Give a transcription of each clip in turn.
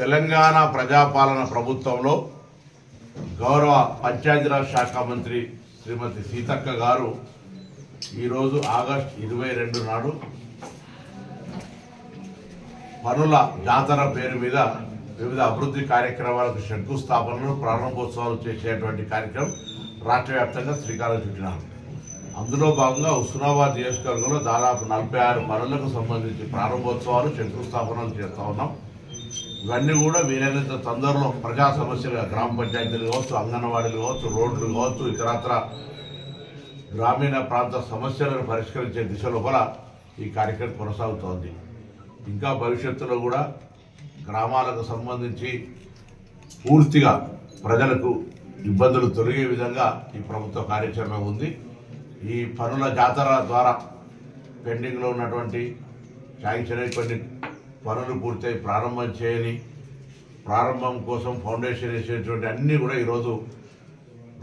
తెలంగాణ ప్రజాపాలన ప్రభుత్వంలో గౌరవ పంచాయతీరాజ్ శాఖ మంత్రి శ్రీమతి సీతక్క గారు ఈరోజు ఆగస్ట్ ఇరవై రెండు నాడు పనుల జాతర పేరు మీద వివిధ అభివృద్ధి కార్యక్రమాలకు శంకుస్థాపనలు ప్రారంభోత్సవాలు చేసేటువంటి కార్యక్రమం రాష్ట్ర వ్యాప్తంగా శ్రీకారం చుట్టినారు. అందులో భాగంగా హుస్నాబాద్ నియోజకవర్గంలో దాదాపు నలభై ఆరు పనులకు సంబంధించి ప్రారంభోత్సవాలు శంకుస్థాపనలు చేస్తూ ఉన్నాం. ఇవన్నీ కూడా వీలైనంత తొందరలో ప్రజా సమస్యలుగా గ్రామ పంచాయతీలు కావచ్చు అంగన్వాడీలు కావచ్చు రోడ్లు కావచ్చు ఇతరత్ర గ్రామీణ ప్రాంత సమస్యలను పరిష్కరించే దిశ లోపల ఈ కార్యక్రమం కొనసాగుతోంది. ఇంకా భవిష్యత్తులో కూడా గ్రామాలకు సంబంధించి పూర్తిగా ప్రజలకు ఇబ్బందులు తొలగే విధంగా ఈ ప్రభుత్వ కార్యాచరణ ఉంది. ఈ పనుల జాతర ద్వారా పెండింగ్లో ఉన్నటువంటి శాంక్షన్ అయి కొన్ని పనులు పూర్తయి ప్రారంభం చేయని ప్రారంభం కోసం ఫౌండేషన్ వేసేటువంటి అన్నీ కూడా ఈరోజు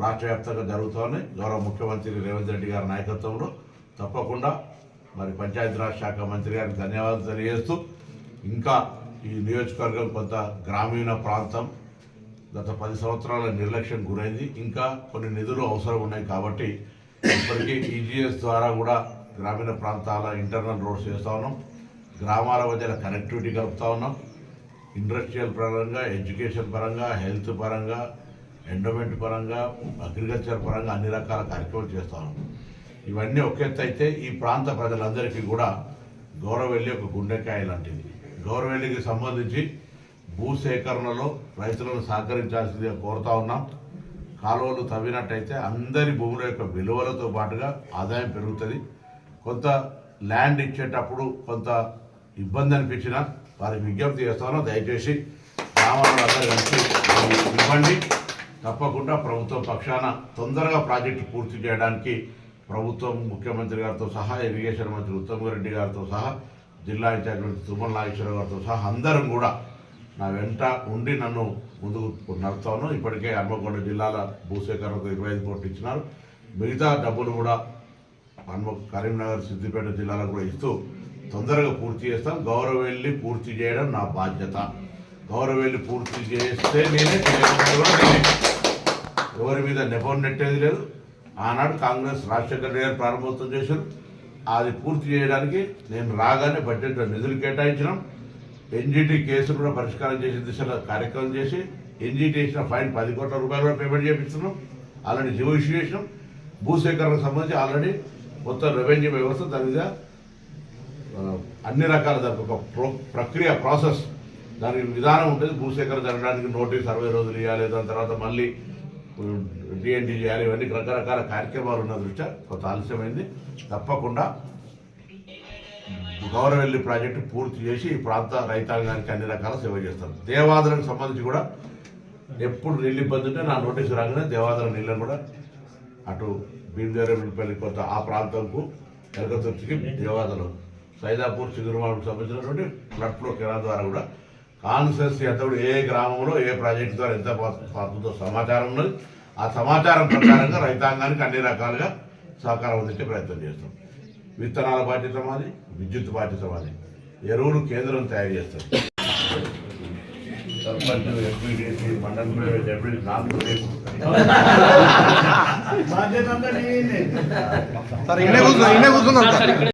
రాష్ట్ర వ్యాప్తంగా జరుగుతున్నాయి గౌరవ ముఖ్యమంత్రి రేవంత్ రెడ్డి గారి నాయకత్వంలో. తప్పకుండా మరి పంచాయతీరాజ్ శాఖ మంత్రి గారికి ధన్యవాదాలు తెలియజేస్తూ ఇంకా ఈ నియోజకవర్గం కొంత గ్రామీణ ప్రాంతం గత పది సంవత్సరాల నిర్లక్ష్యం గురైంది. ఇంకా కొన్ని నిధులు అవసరం ఉన్నాయి కాబట్టి ఇప్పటికీ ఈజీఎస్ ద్వారా కూడా గ్రామీణ ప్రాంతాల ఇంటర్నల్ రోడ్స్ చేస్తా ఉన్నాం. గ్రామాల మధ్యన కనెక్టివిటీ కలుపుతూ ఉన్నాం. ఇండస్ట్రియల్ పరంగా ఎడ్యుకేషన్ పరంగా హెల్త్ పరంగా ఎండోమెంట్ పరంగా అగ్రికల్చర్ పరంగా అన్ని రకాల కార్యక్రమాలు చేస్తా ఉన్నాం. ఇవన్నీ ఒక అయితే ఈ ప్రాంత ప్రజలందరికీ కూడా గౌరవెల్లి ఒక గుండెకాయ లాంటిది. గౌరవెల్లికి సంబంధించి భూ సేకరణలో రైతులను సహకరించాల్సిందిగా కోరుతా ఉన్నాం. కాలువలు తవ్వినట్టయితే అందరి భూముల యొక్క విలువలతో పాటుగా ఆదాయం పెరుగుతుంది. కొంత ల్యాండ్ ఇచ్చేటప్పుడు కొంత ఇబ్బంది అనిపించినా వారికి విజ్ఞప్తి చేస్తాను. దయచేసి గ్రామాలను కలిసి ఇవ్వండి. తప్పకుండా ప్రభుత్వం పక్షాన తొందరగా ప్రాజెక్టు పూర్తి చేయడానికి ప్రభుత్వం ముఖ్యమంత్రి గారితో సహా ఇరిగేషన్ మంత్రి ఉత్తమ్ రెడ్డి గారితో సహా జిల్లా ఇన్ఛార్జ్ మంత్రి తుమ్మల నాగేశ్వర గారితో సహా అందరం కూడా నా వెంట ఉండి నన్ను ముందుకు నడుపుతాను. ఇప్పటికే హన్మకొండ జిల్లాల భూసేకరణకు ఇరవై ఐదు కోట్లు ఇచ్చినారు. మిగతా డబ్బులు కూడా హన్మ కరీంనగర్ సిద్దిపేట జిల్లాలకు కూడా ఇస్తూ తొందరగా పూర్తి చేస్తాం. గౌరవెల్లి పూర్తి చేయడం నా బాధ్యత. గౌరవెల్లి పూర్తి చేస్తే నేనే ఎవరి మీద నెపం నెట్టేది లేదు. ఆనాడు కాంగ్రెస్ రాజశేఖర రెడ్డి గారు ప్రారంభోత్సవం చేశారు. అది పూర్తి చేయడానికి నేను రాగానే బడ్జెట్లో నిధులు కేటాయించినాం. ఎన్జిటి కేసులు కూడా పరిష్కారం చేసే దిశలో కార్యక్రమం చేసి ఎన్జిటి వేసిన ఫైన్ పది కోట్ల రూపాయలు కూడా payment చేపిస్తున్నాం. Already G O issue. భూసేకరణకు సంబంధించి ఆల్రెడీ మొత్తం రెవెన్యూ వ్యవస్థ దాని మీద అన్ని రకాల దానికి ఒక ప్రో ప్రక్రియ ప్రాసెస్. దానికి విధానం ఉంటుంది. భూసేకరణ జరగడానికి నోటీస్ అరవై రోజులు ఇవ్వాలి. దాని తర్వాత మళ్ళీ డిఎన్డి చేయాలి. ఇవన్నీ రకరకాల కార్యక్రమాలు ఉన్న దృష్ట్యా కొంత ఆలస్యమైంది. తప్పకుండా గౌరవెల్లి ప్రాజెక్టు పూర్తి చేసి ఈ ప్రాంత రైతాంగానికి అన్ని రకాల సేవ చేస్తాం. దేవాదులకు సంబంధించి కూడా ఎప్పుడు నీళ్ళు ఇబ్బంది ఉంటే నా నోటీసు రాగానే దేవాదుల నీళ్ళను కూడా అటు భీమదేవరపల్లి కొంత ఆ ప్రాంతంకు ఎలకతుర్తికి దేవాదలం సైదాపూర్ చిగురుమాలకు సంబంధించినటువంటి ఫ్లడ్ ఫ్లో కెనాల్ ద్వారా కూడా కాన్సెన్స్ ఎంత కూడా ఏ గ్రామంలో ఏ ప్రాజెక్టు ద్వారా ఎంత పోతు- పోతుందో సమాచారం ఉన్నది. ఆ సమాచారం ప్రకారంగా రైతాంగానికి అన్ని రకాలుగా సహకారం అందించే ప్రయత్నం చేస్తాం. విత్తనాల బాధ్యత మాది విద్యుత్ బాధ్యత మాది. ఎరువులు కేంద్రం తయారు చేస్తుంది సర్పంచ్ ఎంపీడీసీ మండల ప్రైవేట్ ఎంపీడీ నాలుగు రేపు